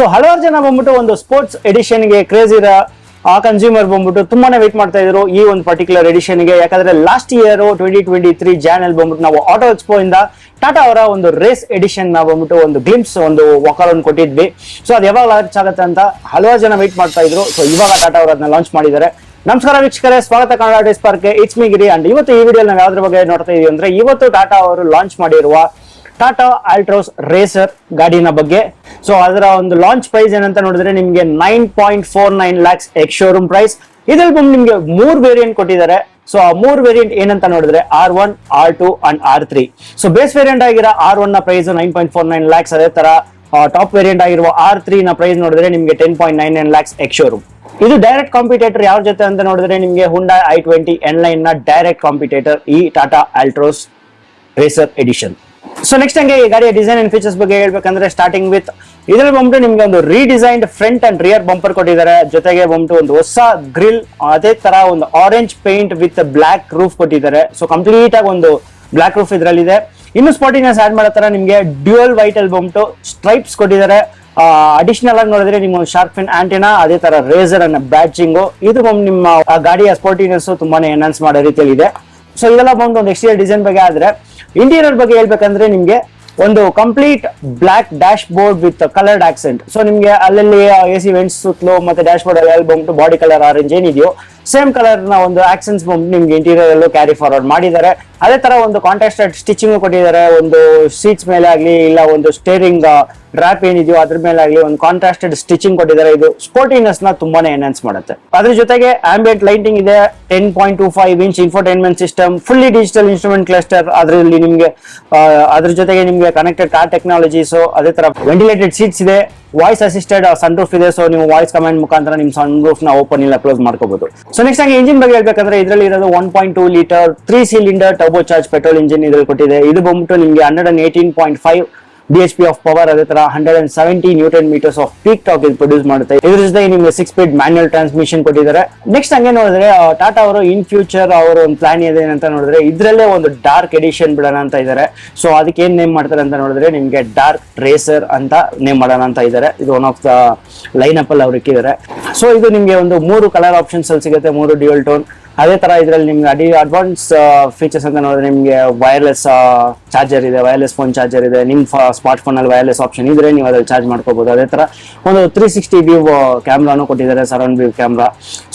So ಹಲವಾರು ಜನ ಬಂದ್ಬಿಟ್ಟು ಒಂದು ಸ್ಪೋರ್ಟ್ಸ್ ಎಡಿಷನ್ಗೆ ಕ್ರೇಜ್ ಇರೋ ಆ ಕನ್ಸ್ಯೂಮರ್ ಬಂದ್ಬಿಟ್ಟು ತುಂಬಾನೇ ವೇಟ್ ಮಾಡ್ತಾ ಇದ್ರು ಈ ಒಂದು ಪರ್ಟಿಕ್ಯುಲರ್ ಎಡಿಷನ್ಗೆ ಯಾಕಂದ್ರೆ last year twenty twenty three ಅಲ್ಲಿ ಬಂದ್ಬಿಟ್ಟು ನಾವು ಆಟೋ ಎಕ್ಸ್ಪೋ ಇಂದ ಟಾಟಾ ಅವರ ಒಂದು ರೇಸ್ ಎಡಿಷನ್ ನಾವು ಬಂದ್ಬಿಟ್ಟು ಒಂದು ಗ್ಲಿಮ್ಸ್ ಒಂದು ಒಂದು ಕೊಟ್ಟಿದ್ವಿ. ಸೊ ಅದು ಯಾವಾಗ ಲಾಂಚ್ ಆಗುತ್ತೆ ಅಂತ ಹಲವಾರು ಜನ ವೇಟ್ ಮಾಡ್ತಾ ಇದ್ರು. ಸೊ ಇವಾಗ ಟಾಟಾ ಅವರು ಅದನ್ನ ಲಾಂಚ್ ಮಾಡಿದ್ದಾರೆ. ನಮಸ್ಕಾರ ವೀಕ್ಷಕರೇ, ಸ್ವಾಗತ Kannada DriveSpark it's me Giri and ಇವತ್ತು ಈ ವಿಡಿಯೋ ನಾವು ಯಾವ್ದ್ರ ಬಗ್ಗೆ ನೋಡ್ತಾ ಇದೀವಿ ಅಂದ್ರೆ, ಇವತ್ತು ಟಾಟಾ ಅವರು ಲಾಂಚ್ ಮಾಡಿರುವ ಟಾಟಾ ಆಲ್ಟ್ರೋಸ್ ರೇಸರ್ ಗಾಡಿನ ಬಗ್ಗೆ. ಸೊ ಅದರ ಒಂದು ಲಾಂಚ್ ಪ್ರೈಸ್ ಏನಂತ ನೋಡಿದ್ರೆ ನಿಮಗೆ nine point four nine lakhs ex showroom price ಇದ್ರಲ್ಲಿ ಬಂದು ನಿಮಗೆ ಮೂರ್ ವೇರಿಯಂಟ್ ಕೊಟ್ಟಿದ್ದಾರೆ. ಸೊ ಆ ಮೂರ್ ವೇರಿಯಂಟ್ ಏನಂತ ನೋಡಿದ್ರೆ R one R two and R three so base variant ಆಗಿರೋ R ಒನ್ನ price nine point four nine lakhs ಅದೇ ತರ ಟಾಪ್ ವೇರಿಯಂಟ್ ಆಗಿರುವ ಆರ್ ತ್ರೀ ನ ಪ್ರೈಸ್ ನೋಡಿದ್ರೆ ನಿಮಗೆ ten point nine nine lakhs ex showroom ಇದು ಡೈರೆಕ್ಟ್ ಕಾಂಪಿಟೇಟರ್ ಯಾರ ಜೊತೆ ಅಂತ ನೋಡಿದ್ರೆ ನಿಮಗೆ ಹುಂಡಾ ಐ ಟ್ವೆಂಟಿ ಎನ್ ಲೈನ್ನ ಡೈರೆಕ್ಟ್ ಕಾಂಪಿಟೇಟರ್ ಈ Tata Altroz racer edition so next ಹಂಗೆ ಈ ಗಾಡಿಯ ಡಿಸೈನ್ ಅಂಡ್ ಫೀಚರ್ಸ್ ಬಗ್ಗೆ ಹೇಳ್ಬೇಕಂದ್ರೆ ಸ್ಟಾರ್ಟಿಂಗ್ ವಿತ್ ಇದ್ರಲ್ಲಿ ಬಂದ್ಬಿಟ್ಟು ನಿಮ್ಗೆ ಒಂದು redesigned front and rear bumper ಕೊಟ್ಟಿದ್ದಾರೆ. ಜೊತೆಗೆ ಬಂದ್ಬಿಟ್ಟು ಒಂದು ಹೊಸ ಗ್ರಿಲ್ ಅದೇ ತರ ಒಂದು orange paint with black roof ಕೊಟ್ಟಿದ್ದಾರೆ. ಸೊ ಕಂಪ್ಲೀಟ್ ಆಗಿ ಒಂದು ಬ್ಲಾಕ್ ರೂಫ್ ಇದ್ರಲ್ಲಿದೆ. ಇನ್ನು ಸ್ಪಾಟಿನೆಸ್ ಆಡ್ ಮಾಡೋ ತರ ನಿಮ್ಗೆ ಡ್ಯೂಯಲ್ ವೈಟ್ ಅಲ್ಲಿ ಬಂದ್ಬಿಟ್ಟು ಸ್ಟ್ರೈಪ್ಸ್ ಕೊಟ್ಟಿದ್ದಾರೆ. ಅಡಿಷನಲ್ ಆಗಿ ನೋಡಿದ್ರೆ ನಿಮ್ಮ ಶಾರ್ಕ್ ಫಿನ್ ಆಂಟಿನಾ ಅದೇ ತರ ರೇಸರ್ ಅನ್ನ ಬ್ಯಾಚಿಂಗು ಇದು ನಿಮ್ಮ ಗಾಡಿಯ ಸ್ಪೋರ್ಟಿನೆಸ್ ತುಂಬಾನೇ ಎನ್ಹಾನ್ಸ್ ಮಾಡೋ ರೀತಿಯಲ್ಲಿ ಇದೆ ಸೊ ಇದೆಲ್ಲ ಬಂದು ಒಂದು ಎಕ್ಸ್ಟೀರಿಯರ್ ಡಿಸೈನ್ ಬಗ್ಗೆ ಆದ್ರೆ ಇಂಟೀರಿಯರ್ ಬಗ್ಗೆ ಹೇಳ್ಬೇಕಂದ್ರೆ ನಿಮ್ಗೆ ಒಂದು complete black dashboard with coloured accent so ನಿಮ್ಗೆ ಅಲ್ಲಲ್ಲಿ ಎ ಸಿ ವೆಂಟ್ಸ್ ಸುತ್ತಲೂ ಮತ್ತೆ ಡ್ಯಾಶ್ ಬೋರ್ಡ್ ಅಲ್ಲಿ ಬಂದ್ಬಿಟ್ಟು ಬಾಡಿ ಕಲರ್ ಆರೆಂಜ್ ಏನಿದೆಯೋ ಸೇಮ್ ಕಲರ್ನ ಒಂದು ಆಕ್ಸೆನ್ಸ್ ನಿಮ್ಗೆ ಇಂಟೀರಿಯರ್ ಅಲ್ಲೂ ಕ್ಯಾರಿ ಫಾರ್ವರ್ಡ್ ಮಾಡಿದ್ದಾರೆ. ಅದೇ ತರ ಒಂದು ಕಾಂಟ್ರಾಸ್ಟೆಡ್ ಸ್ಟಿಚಿಂಗ್ ಕೊಟ್ಟಿದ್ದಾರೆ. ಒಂದು ಸೀಟ್ಸ್ ಮೇಲೆ ಆಗಲಿ ಇಲ್ಲ ಒಂದು ಸ್ಟೇರಿಂಗ್ ಡ್ರಾಪ್ ಏನಿದೆಯೋ ಅದ್ರ ಮೇಲೆ ಆಗಲಿ ಒಂದು ಕಾಂಟ್ರಾಸ್ಟೆಡ್ ಸ್ಟಿಚಿಂಗ್ ಕೊಟ್ಟಿದ್ದಾರೆ. ಇದು ಸ್ಪೋರ್ಟಿನೆಸ್ನ ತುಂಬಾನೇ ಎನ್ಹಾನ್ಸ್ ಮಾಡುತ್ತೆ. ಅದ್ರ ಜೊತೆಗೆ ಆಂಬಿಯಂಟ್ ಲೈಟಿಂಗ್ ಇದೆ. Ten point two five inch infotainment system fully digital instrument cluster ಅದರಲ್ಲಿ ನಿಮಗೆ ಅದ್ರ ಜೊತೆಗೆ ನಿಮಗೆ ಕನೆಕ್ಟೆಡ್ ಕಾರ್ ಟೆಕ್ನಾಲಜೀಸ್ ಅದೇ ತರ ವೆಂಟಿಲೇಟೆಡ್ ಸೀಟ್ಸ್ ಇದೆ. ವಾಯ್ಸ್ ಅಸಿಸ್ಟೆಡ್ ಸನ್ ರೂಫ್ ಇದೆ. ಸೊ ನೀವು ವಾಯ್ಸ್ ಕಮಾಂಡ್ ಮುಖಾಂತರ ನಿಮ್ ಸನ್ ರೂಫ್ನ ಓಪನ್ ಇಲ್ಲ ಕ್ಲೋಸ್ ಮಾಡ್ಕೋಬಹುದು ಸೊ ನೆಕ್ಸ್ಟ್ ಆಗಿ ಇಂಜಿನ್ ಬಗ್ಗೆ ಹೇಳ್ಬೇಕಂದ್ರೆ ಇದರಲ್ಲಿ ಇರೋದು one point two litre three cylinder turbo charge petrol engine ಇದ್ರಲ್ಲಿ ಕೊಟ್ಟಿದೆ. ಇದು ಬಂದ್ಬಿಟ್ಟು ನಿಮ್ಗೆ hundred and eighteen point five b h p of power ಅದೇ ತರ hundred and seventy newton metres of peak torque ಇದು ಪ್ರೊಡ್ಯೂಸ್ ಮಾಡುತ್ತೆ. ಇದ್ರ ಜೊತೆ ನಿಮ್ಗೆ ಸಿಕ್ಸ್ ಸ್ಪೀಡ್ ಮ್ಯಾನ್ಯಲ್ ಟ್ರಾನ್ಸ್ಮಿಷನ್ ಕೊಟ್ಟಿದ್ದಾರೆ. ನೆಕ್ಸ್ಟ್ ಹಂಗೆ ನೋಡಿದ್ರೆ ಟಾಟಾ ಅವರು ಇನ್ ಫ್ಯೂಚರ್ ಅವರ ಒಂದು ಪ್ಲಾನ್ ಇದೆ ಅಂತ ನೋಡಿದ್ರೆ, ಇದ್ರಲ್ಲೇ ಒಂದು ಡಾರ್ಕ್ ಎಡಿಷನ್ ಬಿಡೋಣ ಅಂತ ಇದ್ದಾರೆ. ಸೊ ಅದಕ್ಕೆ ಏನ್ ನೇಮ್ ಮಾಡ್ತಾರೆ ಅಂತ ನೋಡಿದ್ರೆ, ನಿಮ್ಗೆ ಡಾರ್ಕ್ ಟ್ರೇಸರ್ ಅಂತ ನೇಮ್ ಮಾಡೋಣ ಅಂತ ಇದ್ದಾರೆ. ಇದು one of the line up ಅಲ್ಲಿ ಅವ್ರು ಇಕ್ಕಿದ್ದಾರೆ. ಸೊ ಇದು ನಿಮ್ಗೆ ಒಂದು ಮೂರು ಕಲರ್ ಆಪ್ಷನ್ಸ್ ಅಲ್ಲಿ ಸಿಗುತ್ತೆ, ಮೂರು ಡ್ಯೂಯಲ್ ಟೋನ್ ಅದೇ ತರ ಇದ್ರಲ್ಲಿ ನಿಮ್ಗೆ ಅಡಿ ಅಡ್ವಾನ್ಸ್ ಫೀಚರ್ಸ್ ಅಂತ ನೋಡಿದ್ರೆ ನಿಮ್ಗೆ ವೈರ್ಲೆಸ್ ಚಾರ್ಜರ್ ಇದೆ ವೈರ್ಲೆಸ್ ಫೋನ್ ಚಾರ್ಜರ್ ಇದೆ, ನಿಮ್ ಸ್ಮಾರ್ಟ್ ಫೋನ್ ಅಲ್ಲಿ ವೈರ್ಲೆಸ್ ಆಪ್ಷನ್ ಇದ್ರೆ ನೀವು ಅದ್ರಲ್ಲಿ ಚಾರ್ಜ್ ಮಾಡ್ಕೋಬಹುದು ಅದೇ ತರ ಒಂದು ತ್ರೀ ಸಿಕ್ಸ್ಟಿ ವ್ಯೂ ಕ್ಯಾಮ್ರಾನು ಕೊಟ್ಟಿದ್ದಾರೆ ಸರೌಂಡ್ ವ್ಯೂ ಕ್ಯಾಮ್ರಾ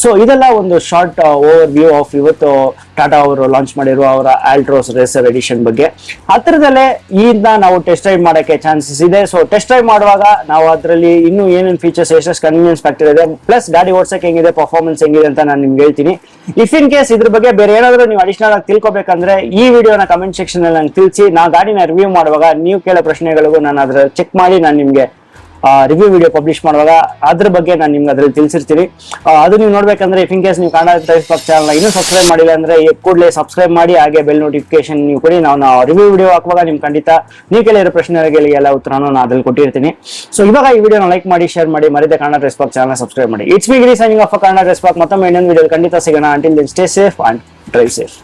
ಸೊ ಇದೆಲ್ಲ ಒಂದು ಶಾರ್ಟ್ ಓವರ್ ವ್ಯೂ ಆಫ್ ಇವತ್ತು ಟಾಟಾ ಅವರು ಲಾಂಚ್ ಮಾಡಿರುವ ಅವರ ಆಲ್ಟ್ರೋಸ್ ರೇಸರ್ ಎಡಿಷನ್ ಬಗ್ಗೆ. ಹತ್ತಿರದಲ್ಲೇ ಈಗ ನಾವು ಟೆಸ್ಟ್ ಡ್ರೈವ್ ಮಾಡೋಕ್ಕೆ ಚಾನ್ಸಸ್ ಇದೆ. ಸೊ ಟೆಸ್ಟ್ ಡ್ರೈವ್ ಮಾಡುವಾಗ ನಾವು ಅದರಲ್ಲಿ ಇನ್ನೂ ಏನೇನು ಫೀಚರ್ಸ್ ಎಷ್ಟೆಷ್ಟು ಕನ್ವೀನಿಯನ್ಸ್ ಫ್ಯಾಕ್ಟರ್ ಇದೆ ಪ್ಲಸ್ ಗಾಡಿ ಓಡಿಸೋಕೆ ಹೆಂಗಿದೆ ಪರ್ಫಾರ್ಮೆನ್ಸ್ ಹೆಂಗಿದೆ ಅಂತ ನಾನು ನಿಮ್ಗೆ ಹೇಳ್ತೀನಿ. ಇಫ್ ಇನ್ ಕೇಸ್ ಇದ್ರ ಬಗ್ಗೆ ಬೇರೆ ಏನಾದರೂ ನೀವು ಅಡಿಷನಲ್ ಆಗಿ ತಿಳ್ಕೊಬೇಕಂದ್ರೆ ಈ ವಿಡಿಯೋನ ಕಮೆಂಟ್ ಸೆಕ್ಷನ್ ಅಲ್ಲಿ ನಂಗೆ ತಿಳಿಸಿ, ನಾ ಗಾಡಿನ ರಿವ್ಯೂ ಮಾಡುವಾಗ ನೀವು ಕೇಳೋ ಪ್ರಶ್ನೆಗಳಿಗೂ ನಾನು ಅದ್ರ ಚೆಕ್ ಮಾಡಿ ನಾನು ನಿಮ್ಗೆ ರಿವ್ಯೂ ವಿಡಿಯೋ ಪಬ್ಲಿಷ್ ಮಾಡುವಾಗ ಅದ್ರ ಬಗ್ಗೆ ನಾನು ನಿಮ್ಗೆ ಅದ್ರಲ್ಲಿ ತಿಳಿಸಿರ್ತೀನಿ. ಅದು ನೀವು ನೋಡ್ಬೇಕಂದ್ರೆ ಇಫ್ ಇನ್ ಕೇಸ್ ನೀವು ಕನ್ನಡ ಟೈಸ್ ಚಾನಲ್ ಇನ್ನೂ ಸಬ್ಸ್ಕ್ರೈಬ್ ಮಾಡಿಲ್ಲ ಅಂದ್ರೆ ಕೂಡಲೇ ಸಬ್ಸ್ಕ್ರೈಬ್ ಮಾಡಿ, ಹಾಗೆ ಬೆಲ್ ನೋಟಿಫಿಕೇಶನ್ ನೀವು ಕೊಡಿ. ನಾವು ರಿವ್ಯೂ ವಿಡಿಯೋ ಹಾಕುವಾಗ ನಿಮ್ ಖಂಡಿತ ನೀವು ಕೇಳಿರೋ ಪ್ರಶ್ನೆಗಳಿಗೆಲ್ಲ ಉತ್ತರನೂ ನಾನು ಅದ್ರಲ್ಲಿ ಕೊಟ್ಟಿರ್ತೀನಿ. ಸೊ ಇವಾಗ ಈ ವಿಡಿಯೋನ ಲೈಕ್ ಮಾಡಿ ಶೇರ್ ಮಾಡಿ, ಮರಿದ Kannada DriveSpark channel subscribe ಮಾಡಿ. It's me Giri signing off Kannada DriveSpark ಮತ್ತೊಮ್ಮೆ ಇನ್ನೊಂದು ವಿಡಿಯೋ ಖಂಡಿತ ಸಿಗೋಣ. Until stay safe and drive safe